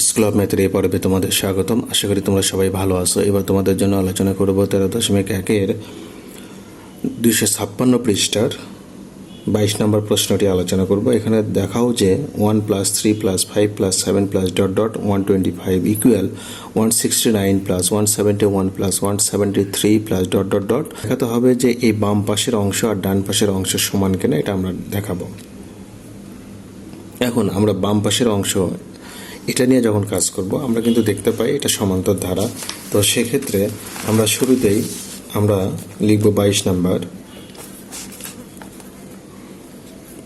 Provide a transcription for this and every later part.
School ম্যাথের এই পর্বে তোমাদের স্বাগতম। আশা করি তোমরা সবাই ভালো আছো। এবার তোমাদের জন্য আলোচনা করব তেরো দশমিক একের দুইশো ছাপ্পান্ন পৃষ্ঠার বাইশ নম্বর প্রশ্নটি আলোচনা করব। এখানে দেখাও যে one plus three plus five plus seven plus dot dot one twenty five equal one sixty nine plus one seventy one plus one seventy three plus dot dot dot. দেখাতে হবে যে এই বাম পাশের অংশ আর ডান পাশের অংশ সমান কিনা, এটা আমরা দেখাবো। এখন আমরা বাম পাশের অংশ এটা নিয়ে যখন কাজ করব, আমরা কিন্তু দেখতে পাই এটা সমান্তর ধারা। তো সেক্ষেত্রে আমরা শুরুতেই আমরা লিখব বাইশ নাম্বার।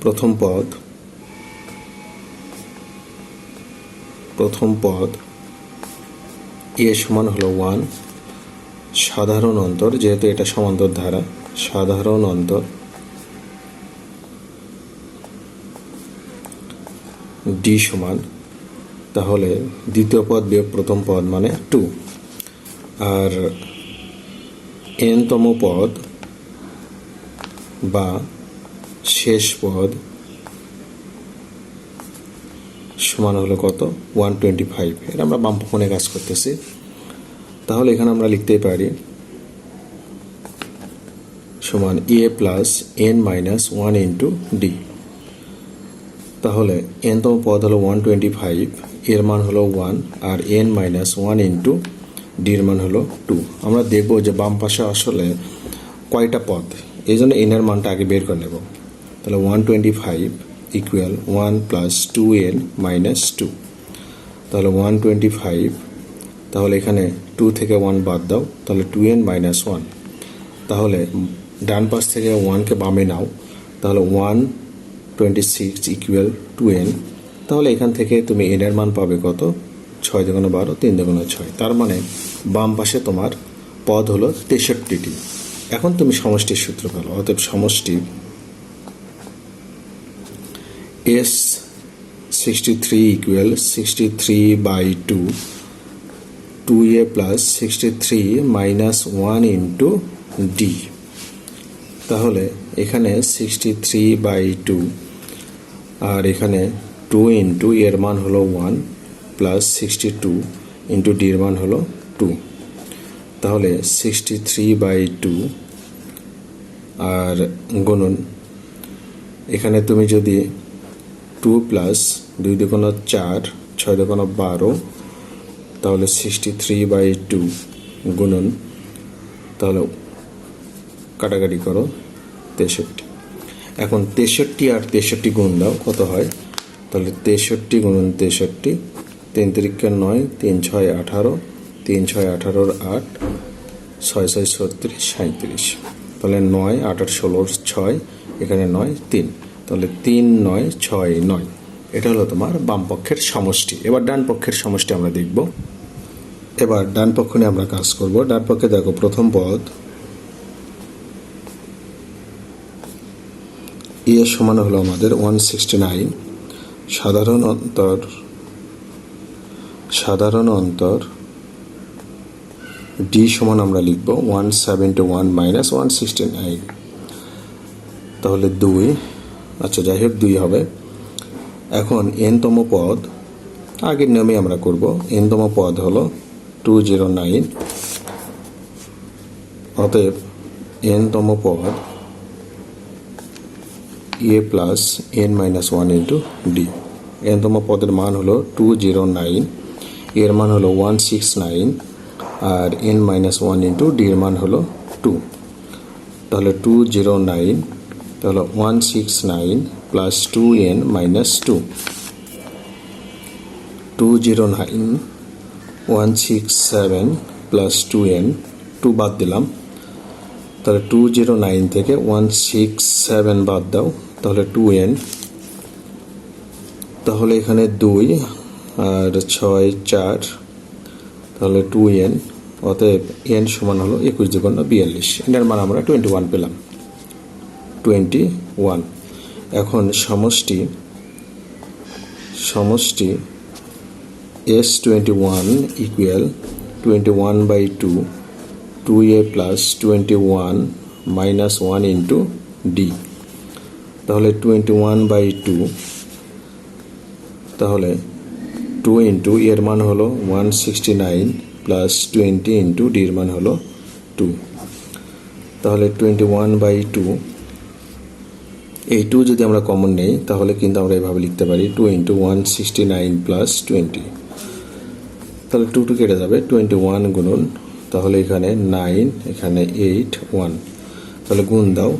প্রথম পদ। প্রথম পদ। এ সমান হলো ওয়ান। সাধারণ অন্তর, যেহেতু এটা সমান্তর ধারা, সাধারণ অন্তর। ডি সমান। তাহলে দ্বিতীয় পদ বিয়োগ প্রথম পদ মানে টু আর এনতম পদ বা শেষ পদ সমান হলো কত? ওয়ান টোয়েন্টি ফাইভ এটা আমরা বাম ফোনে কাজ করতেছি। তাহলে এখানে আমরা লিখতেই পারি সমান a plus n minus one into d তাহলে এনতম পদ হলো ওয়ান টোয়েন্টি ফাইভ এর মান হলো ওয়ান আর এন মাইনাস ওয়ান ইন্টু ডির মান হলো টু আমরা দেখব যে বাম পাশে আসলে কয়টা পদ? এই জন্য এনের মানটা আগে বের করে নেব। তাহলে one twenty five equal one plus two n minus two তাহলে ওয়ান টোয়েন্টি ফাইভ তাহলে এখানে টু থেকে ওয়ান বাদ দাও, তাহলে টু এন মাইনাস ওয়ান তাহলে ডান পাশ থেকে ওয়ানকে বামে নাও, তাহলে one twenty six equal two n তাহলে এখান থেকে তুমি এনের মান পাবে কত? ছয় দুগুণ বারো, তিন দুগুণ ছয়। তার মানে বাম পাশে তোমার পদ হলো তেষট্টিটি। এখন তুমি সমষ্টির সূত্র পেল, অতএব সমষ্টি S sixty three equal sixty three by two two a plus sixty three minus one into d তাহলে এখানে সিক্সটি থ্রি বাই টু, আর এখানে টু ইন্টু এর মান হলো one plus sixty two into ডির মান হলো টু তাহলে সিক্সটি থ্রি বাই টু আর গুণন, এখানে তুমি যদি টু প্লাস দুই দুগুণ চার, ছয় দুগুণ বারো, তাহলে সিক্সটি থ্রি বাই টু গুণন, তাহলে কাটাকাটি করো তেষট্টি। এখন তেষট্টি আর তেষট্টি গুণ দাও, কত হয়? তাহলে তেষট্টি গুণন তেষট্টি, তিন তিরিক্ষা নয়, তিন ছয় আঠারো, তিন ছয় আঠারোর আট, ছয় ছয় ছত্রিশ সাঁত্রিশ তাহলে নয় আট আট ষোলোর ছয়, এখানে নয়, তিন। তাহলে তিন নয়, ছয় নয়। এটা হলো তোমার বাম পক্ষের সমষ্টি। এবার ডান পক্ষের সমষ্টি আমরা দেখব। এবার ডান পক্ষ নিয়ে আমরা কাজ করব। ডান পক্ষে দেখো প্রথম পদ। ই এর সমান হলো আমাদের ওয়ান সিক্সটি নাইন সাধারণ অন্তর সাধারণ অন্তর ডি সমান আমরা লিখব one seventy one minus one sixty nine তাহলে দুই আচ্ছা যাই হোক দুই হবে। এখন এনতম পদ, আগের নিয়মে আমরা করব এনতম পদ হলো টু জিরো নাইন অতএব এনতম পদ a plus n minus one into d এনতম পদের মান হলো টু জিরো নাইন এর মান হলো ওয়ান সিক্স নাইন আর এন মাইনাস ওয়ান ইন্টু ডির মান হলো টু তাহলে টু জিরো নাইন তাহলে one six nine plus two n minus two two zero nine one six seven plus two n two বাদ দিলাম। তাহলে টু জিরো নাইন থেকে ওয়ান সিক্স সেভেন বাদ দাও। তাহলে টু এন তাহলে এখানে দুই আর ছয় চার, তাহলে টু এন অতএব এন সমান হলো একুশ দুগুণ বিয়াল্লিশ। এটার মান আমরা টোয়েন্টি ওয়ান পেলাম। টোয়েন্টি ওয়ান এখন সমষ্টি সমষ্টি S twenty one equal twenty one by two two a plus twenty one minus one into d তাহলে টোয়েন্টি ওয়ান বাই টু তাহলে টু ইন্টু এর মান হলো one sixty nine plus twenty into ডির মান হলো টু তাহলে টোয়েন্টি ওয়ান বাই টু এই টু যদি আমরা কমন নেই, তাহলে কিন্তু আমরা এভাবে লিখতে পারি two into one sixty nine plus twenty তাহলে টু টু কেটে যাবে টোয়েন্টি ওয়ান গুণন, তাহলে এখানে নাইন এখানে এইট ওয়ান তাহলে গুণ দাও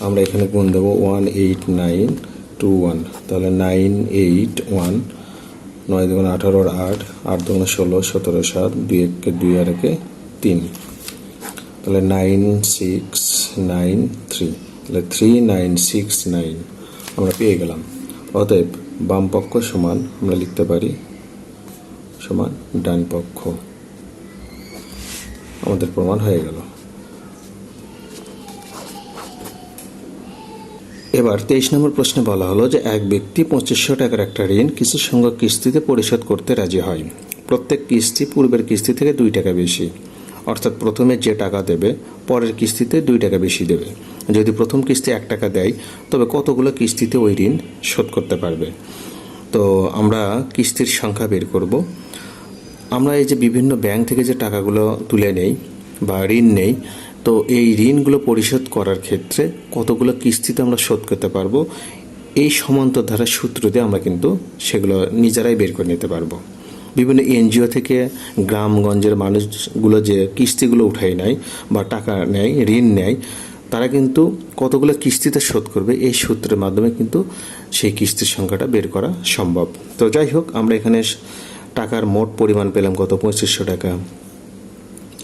আমরা এখানে গুণ দেবো one eight nine two one. তাহলে নাইন এইট ওয়ান, নয় দুগুণ আঠারোর আট আট দুগুণ ষোলো, সতেরো সাত, দুই একে, দুই আর একে তিন। তাহলে নাইন সিক্স নাইন থ্রি। তাহলে থ্রি নাইন সিক্স নাইন আমরা পেয়ে গেলাম। অতএব বাম পক্ষ সমান, আমরা লিখতে পারি সমান ডান পক্ষ। আমাদের প্রমাণ হয়ে গেল। এবার তেইশ নম্বর প্রশ্নে বলা হলো যে এক ব্যক্তি পঁচিশশো টাকার একটা ঋণ কিছু সংখ্যক কিস্তিতে পরিশোধ করতে রাজি হয়। প্রত্যেক কিস্তি পূর্বের কিস্তি থেকে দুই টাকা বেশি। অর্থাৎ প্রথমে যে টাকা দেবে, পরের কিস্তিতে দুই টাকা বেশি দেবে। যদি প্রথম কিস্তি এক টাকা দেয়, তবে কতগুলো কিস্তিতে ওই ঋণ শোধ করতে পারবে? তো আমরা কিস্তির সংখ্যা বের করব। আমরা এই যে বিভিন্ন ব্যাংক থেকে যে টাকাগুলো তুলে নেই বা ঋণ নেই তো এই ঋণগুলো পরিশোধ করার ক্ষেত্রে কতগুলো কিস্তিতে আমরা শোধ করতে পারব? এই সমান্তর ধারা সূত্র দিয়ে আমরা কিন্তু সেগুলো নিজেরাই বের করে নিতে পারব। বিভিন্ন এনজিও থেকে গ্রামগঞ্জের মানুষগুলো যে কিস্তিগুলো উঠাই নেয় বা টাকা নেয়, ঋণ নেয়, তারা কিন্তু কতগুলো কিস্তিতে শোধ করবে এই সূত্রের মাধ্যমে কিন্তু সেই কিস্তির সংখ্যাটা বের করা সম্ভব। তো যাই হোক, আমরা এখানে টাকার মোট পরিমাণ পেলাম কত? পঁচিশশো টাকা।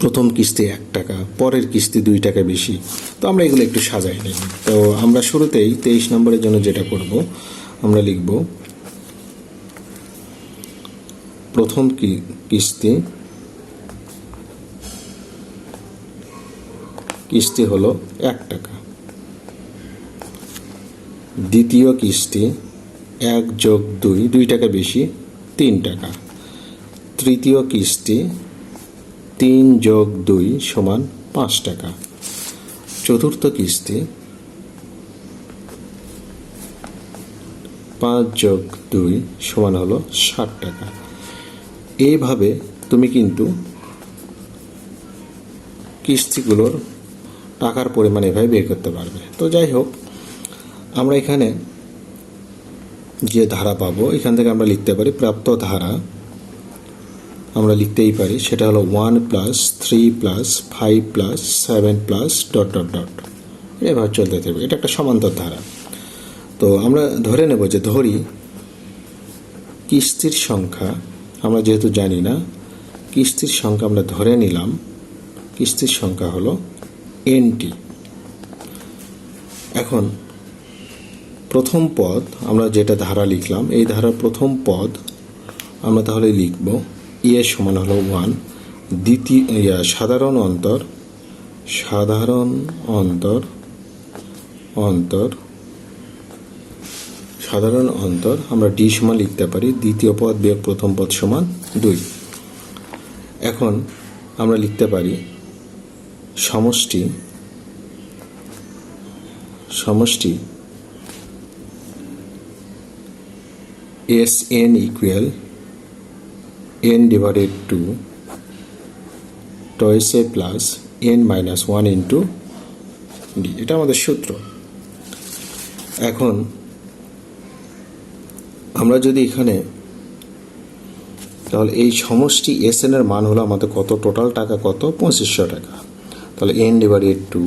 প্রথম কিস্তি এক টাকা, পরের কিস্তি দুই টাকা বেশি। তো আমরা এগুলো একটু সাজাই নিই। তো আমরা শুরুতেই তেইশ নম্বরের জন্য যেটা করব, আমরা লিখব, প্রথম কি, কিস্তি কিস্তি হলো এক টাকা। দ্বিতীয় কিস্তি এক যোগ দুই দুই টাকা বেশি, তিন টাকা। তৃতীয় কিস্তি তিন যোগ দুই সমান পাঁচ টাকা। চতুর্থ কিস্তি। পাঁচ যোগ দুই সমান হলো ষাট টাকা। এইভাবে তুমি কিন্তু কিস্তিগুলোর টাকার পরিমাণ এভাবে বের করতে পারবে। তো যাই হোক, আমরা এখানে যে ধারা পাবো, এখান থেকে আমরা লিখতে পারি প্রাপ্ত ধারা। আমরা লিখতেই পারি, সেটা হলো one plus three plus five plus seven plus dot dot dot এভাবে চলতে থাকবে। এটা একটা সমান্তর ধারা। তো আমরা ধরে নেব যে ধরি, কিস্তির সংখ্যা, আমরা যেহেতু জানি না, কিস্তির সংখ্যা আমরা ধরে নিলাম, কিস্তির সংখ্যা হলো এনটি এখন, প্রথম পদ, আমরা যেটা ধারা লিখলাম, এই ধারার প্রথম পদ আমরা তাহলে লিখব ইয়ে সমান হলো ওয়ান দ্বিতীয় সাধারণ অন্তর সাধারণ অন্তর অন্তর, সাধারণ অন্তর, আমরা ডি সমান লিখতে পারি, দ্বিতীয় পদ বিয়োগ প্রথম পদ সমান দুই। এখন আমরা লিখতে পারি, সমষ্টি সমষ্টি S n equal n divided two twice a plus n minus one into d এটা আমাদের সূত্র। এখন আমরা যদি এখানে তাহলে এই সমষ্টি এস এর মান হলো আমাদের কত? টোটাল টাকা কত? পঁচিশশো টাকা। তাহলে n divided two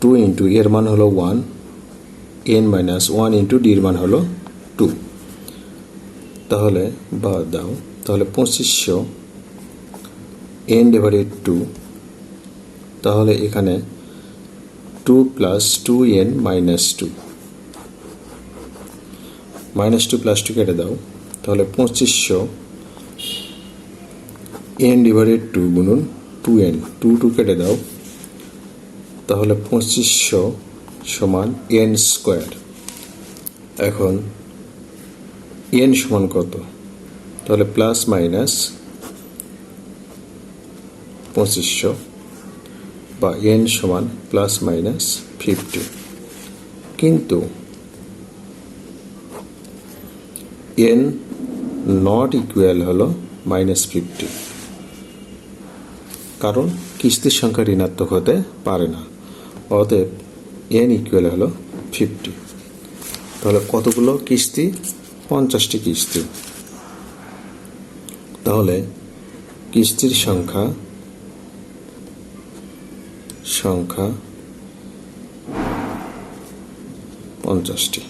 two into এর মান হলো one n minus one into ডির মান হলো টু তাহলে, বা দাও, তাহলে পঁচিশশো এন ডিভাইডেড টু তাহলে এখানে two plus two n minus two minus two plus two কেটে দাও, তাহলে পঁচিশশো এন ডিভাইডেড টু গুণুন টু এন টু টু কেটে দাও, তাহলে পঁচিশশো সমান এন স্কোয়ার এখন এন সমান কত? তাহলে প্লাস মাইনাস পঁচিশশো বা এন সমান প্লাস মাইনাস ফিফটি কিন্তু এন নট ইকুয়াল হলো মাইনাস ফিফটি কারণ কিস্তির সংখ্যা ঋণাত্মক হতে পারে না। অতএব এন ইকুয়াল হলো ফিফটি তাহলে কতগুলো কিস্তি পঞ্চাশটি কিস্তি। তাহলে কিস্তির সংখ্যা সংখ্যা পঞ্চাশটি।